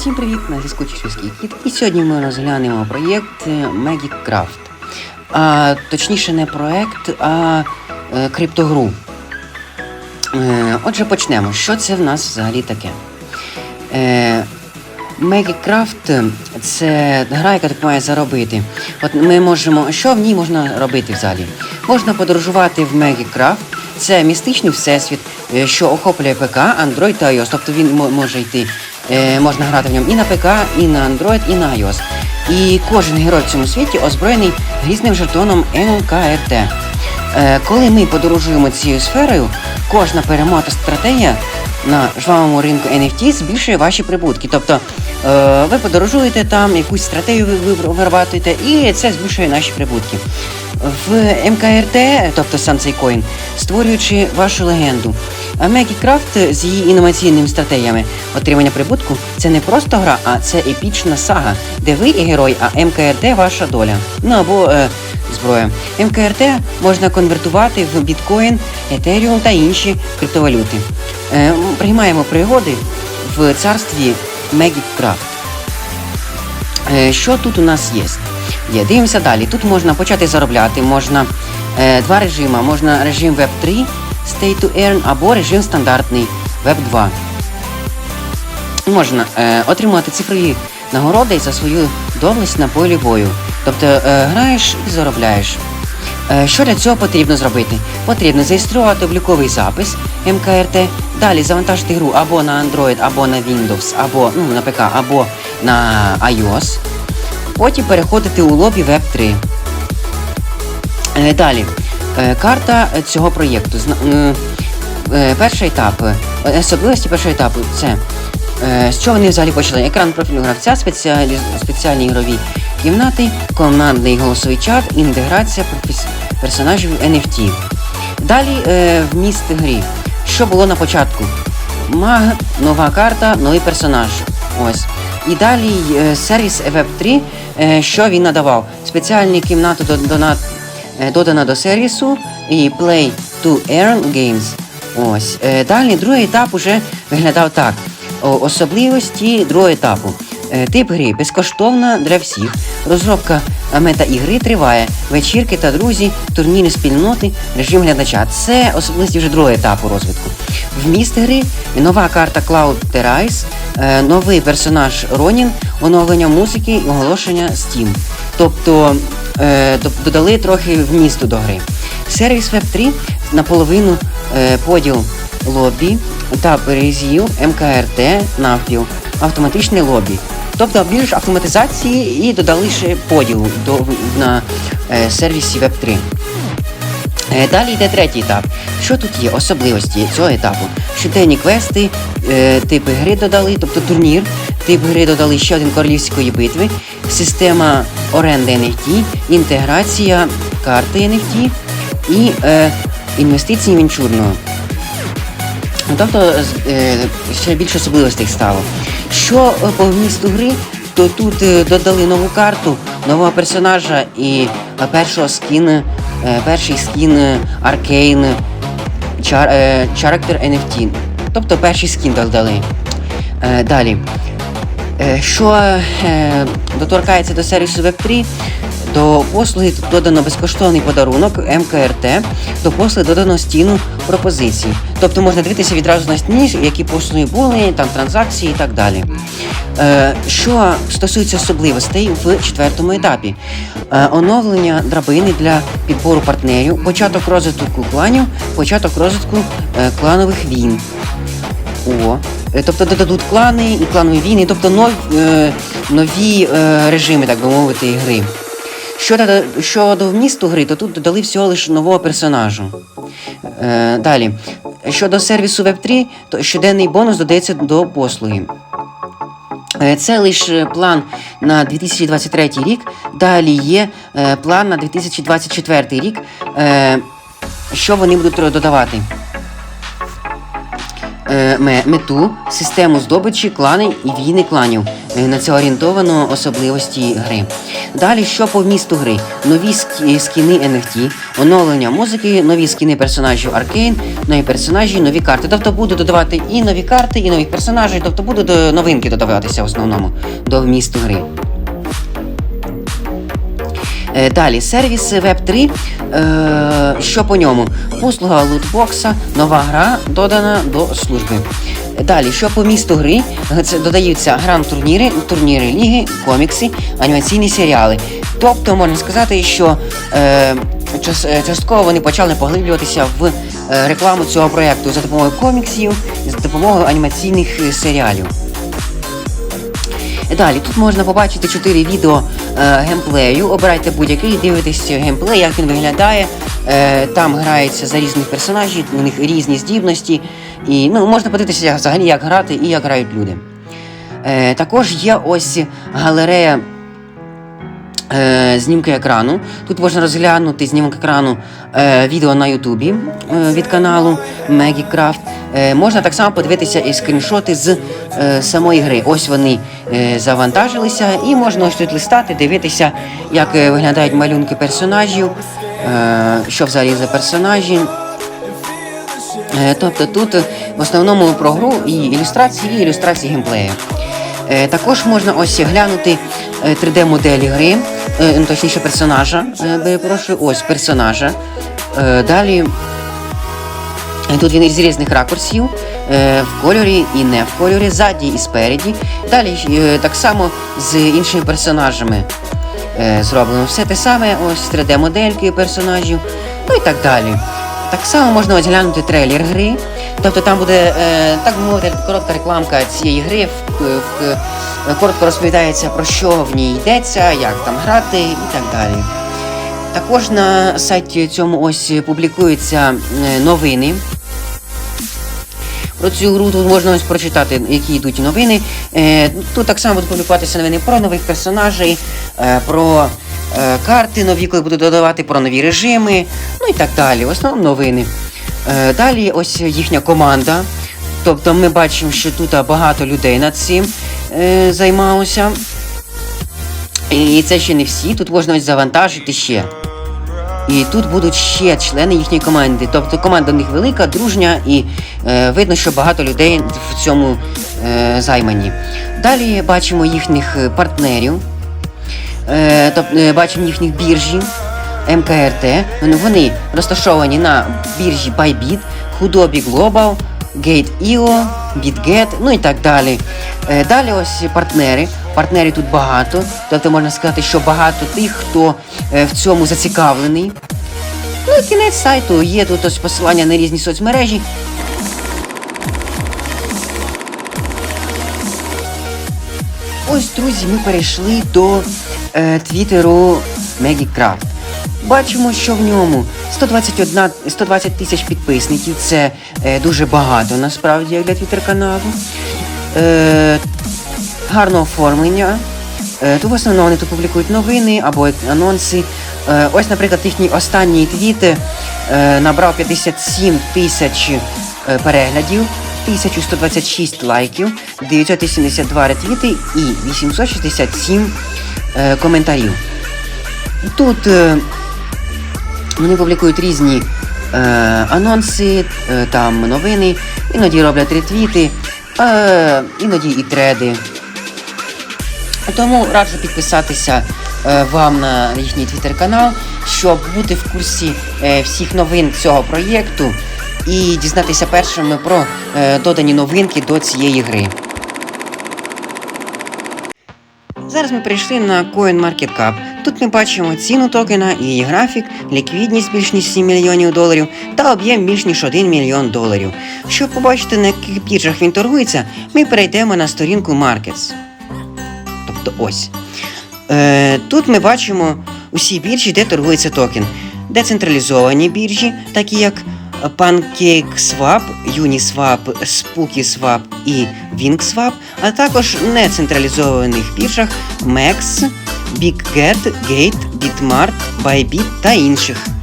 Всім привіт, на зв'язку Чечевський Кіт. І сьогодні ми розглянемо проєкт е, Magicraft. А, точніше, не проєкт, а е, криптогру. Е, отже, почнемо. Що це в нас взагалі таке? Е, Magicraft – це гра, яка має заробити. От ми можемо. Що в ній можна робити взагалі? Можна подорожувати в Magicraft. Це містичний всесвіт, е, що охоплює ПК, Android та iOS. Тобто він може йти, е, можна грати в ньому і на ПК, і на Android, і на iOS. І кожен герой в цьому світі озброєний грізним жетоном НКРТ. Е, Коли ми подорожуємо цією сферою, кожна перемога стратегія на жвавому ринку NFT збільшує ваші прибутки. Тобто е, ви подорожуєте там, якусь стратегію ви ви вирабатуєте, і це збільшує наші прибутки. В МКРТ, тобто сам цей коін, створюючи вашу легенду. А Magicraft з її інноваційними стратегіями отримання прибутку це не просто гра, а це епічна сага, де ви і герой, а МКРТ ваша доля. Ну або е, зброя. МКРТ можна конвертувати в біткоін, етеріум та інші криптовалюти. Е, приймаємо пригоди в царстві Magicraft. Е, Що тут у нас є? Є, дивимося далі. Тут можна почати заробляти, можна е, два режими. Можна режим Web 3 Stay to Earn або режим стандартний Web 2. Можна е, отримувати цифрові нагороди за свою доблесть на полі бою. Тобто е, граєш і заробляєш. Е, Що для цього потрібно зробити? Потрібно зареєструвати обліковий запис МКРТ, далі завантажити гру або на Android, або на Windows, або ну, на ПК, або на iOS. Потім переходити у лобі Web 3. Е, Далі. Е, Карта цього проєкту. Е, Перший етап. Особливості першого етапу це з чого вони взагалі почали? Екран профілю гравця, спеціалі, спеціальні ігрові кімнати, командний голосовий чат, інтеграція персонажів NFT. Далі вміст грі. Що було на початку? Маг, нова карта, новий персонаж. Ось. І далі е, сервіс Web 3, е, що він надавав? Спеціальні кімнати е, додана до сервісу і Play to Earn Games. Ось. Далі другий етап уже виглядав так. Особливості другого етапу. Тип гри безкоштовна для всіх. Розробка е, мета ігри триває. Вечірки та друзі, турніри спільноти, режим глядача. Це особливості вже другого етапу розвитку. Вміст гри нова карта Cloud Terrace, новий персонаж Ронін, оновлення музики і оголошення Steam. Тобто е, додали трохи вмісту до гри. Сервіс Web 3 наполовину е, поділ лобі та перезів МКРТ навпіл, автоматичне лобі. Тобто більш автоматизації і додали ще поділ до, на е, сервісі Web 3. Е, Далі йде третій етап. Що тут є? Особливості цього етапу? Щоденні квести, е, типи гри додали, тобто турнір, тип гри додали ще один королівської битви, система оренди NFT, інтеграція карти NFT і е, інвестиції венчурного. Ну, Тобто е, ще більше особливостей стало. Що е, по вмісту гри, то тут додали нову карту, нового персонажа і першого скін, е, перший скін е, Arcane Char, е, Character NFT. Тобто перший скін додали. Е, Далі. Е, Що е, доторкається до сервісу Web3, до послуги додано безкоштовний подарунок МКРТ, до послуги додано стіну пропозицій. Тобто можна дивитися відразу на стіні, які послуги були, там транзакції і так далі. Е, Що стосується особливостей в четвертому етапі, Е, оновлення драбини для підбору партнерів, початок розвитку кланів, початок розвитку е, кланових війн. О, тобто додадуть клани і кланові війни, тобто нові, нові режими, так би мовити, гри. Щодо, щодо вмісту гри, то тут додали всього лише нового персонажу. Е, далі. Щодо сервісу Web3, то щоденний бонус додається до послуги. Е, Це лише план на 2023 рік. Далі є е, план на 2024 рік. Е, що вони будуть додавати? Е, мету, систему здобичі, клани і війни кланів. Е, На це орієнтовано особливості гри. Далі, що по вмісту гри? Нові скі- скіни NFT, оновлення музики, нові скіни персонажів Аркейн, нові персонажі, нові карти. Тобто буду додавати і нові карти, і нових персонажів, тобто будуть до- новинки додаватися в основному до вмісту гри. Е, Далі сервіс Web3. Е, що по ньому? Послуга лутбокса, нова гра додана до служби. Далі, що по місту гри? Е, Це додаються гранд-турніри, турніри ліги, комікси, анімаційні серіали. Тобто можна сказати, що е, час- частково вони почали поглиблюватися в рекламу цього проєкту за допомогою коміксів, за допомогою анімаційних серіалів. Далі тут можна побачити 4 відео е, геймплею. Обирайте будь-який, дивитесь геймплей, як він виглядає. Е, там грається за різних персонажів, у них різні здібності. І ну, можна подивитися взагалі, як грати і як грають люди. Е, також є ось галерея е, знімки екрану. Тут можна розглянути знімок екрану е, відео на Ютубі е, від каналу Megicraft. Е, можна так само подивитися і скріншоти з е, самої гри. Ось вони е, завантажилися, і можна ось тут листати, дивитися, як е, виглядають малюнки персонажів, е, що взагалі за персонажі. Е, Тобто тут в основному про гру і ілюстрації, і ілюстрації геймплею. Е, Також можна ось глянути 3D-моделі гри, ну, точніше персонажа. е, Перепрошую, ось персонажа. Е, Далі е, тут він із різних ракурсів, е, в кольорі і не в кольорі, ззаді і спереді. Далі е, так само з іншими персонажами е, зроблено все те саме, ось 3D-модельки персонажів, ну і так далі. Так само можна ось глянути трейлер гри. Тобто там буде, е, так мовити, коротка рекламка цієї гри, в, в, е, коротко розповідається про що в ній йдеться, як там грати і так далі. Також на сайті цьому ось публікуються е, новини. Про цю гру тут можна ось прочитати, які йдуть новини. Е, тут так само будуть публікуватися новини про нових персонажей, е, про карти нові, коли будуть додавати, про нові режими, ну і так далі. В основному новини. Далі ось їхня команда. Тобто ми бачимо, що тут багато людей над цим е, займалося. І це ще не всі. Тут можна завантажити ще. І тут будуть ще члени їхньої команди. Тобто команда в них велика, дружня, і е, видно, що багато людей в цьому е, займані. Далі бачимо їхніх е, партнерів, е, тобто бачимо їхніх біржі МКРТ. Вони- Вони розташовані на біржі Bybit, Худобі Global, Gate.io, BitGet, ну і так далі. Е, Далі ось партнери. Партнерів тут багато, тобто можна сказати, що багато тих, хто е, в цьому зацікавлений. Ну і кінець сайту є тут ось посилання на різні соцмережі. Ось, друзі, ми перейшли до е, твіттеру Megicraft. Бачимо, що в ньому 121, 120 тисяч підписників. Це е, дуже багато насправді як для твіттер каналу. Е, гарне оформлення. Е, Тут в основному вони тут публікують новини або анонси. Е, Ось, наприклад, їхній останній твіт е, набрав 57 тисяч е, переглядів, 1126 лайків, 972 ретвіти і 867 е, коментарів. Тут е, вони публікують різні е, анонси, е, там новини, іноді роблять ретвіти, е, іноді і треди. Тому раджу підписатися е, вам на їхній твіттер-канал, щоб бути в курсі е, всіх новин цього проєкту і дізнатися першими про е, додані новинки до цієї гри. Зараз ми прийшли на CoinMarketCap. Тут ми бачимо ціну токена, її графік, ліквідність більш ніж 7 мільйонів доларів та об'єм більш ніж 1 мільйон доларів. Щоб побачити, на яких біржах він торгується, ми перейдемо на сторінку Markets. Тобто ось. Е, тут ми бачимо усі біржі, де торгується токен. Децентралізовані біржі, такі як PancakeSwap, Uniswap, SpookySwap і WingSwap, а також нецентралізованих біржах MEX, BigGet, Gate, Bitmart, Bybit та інших.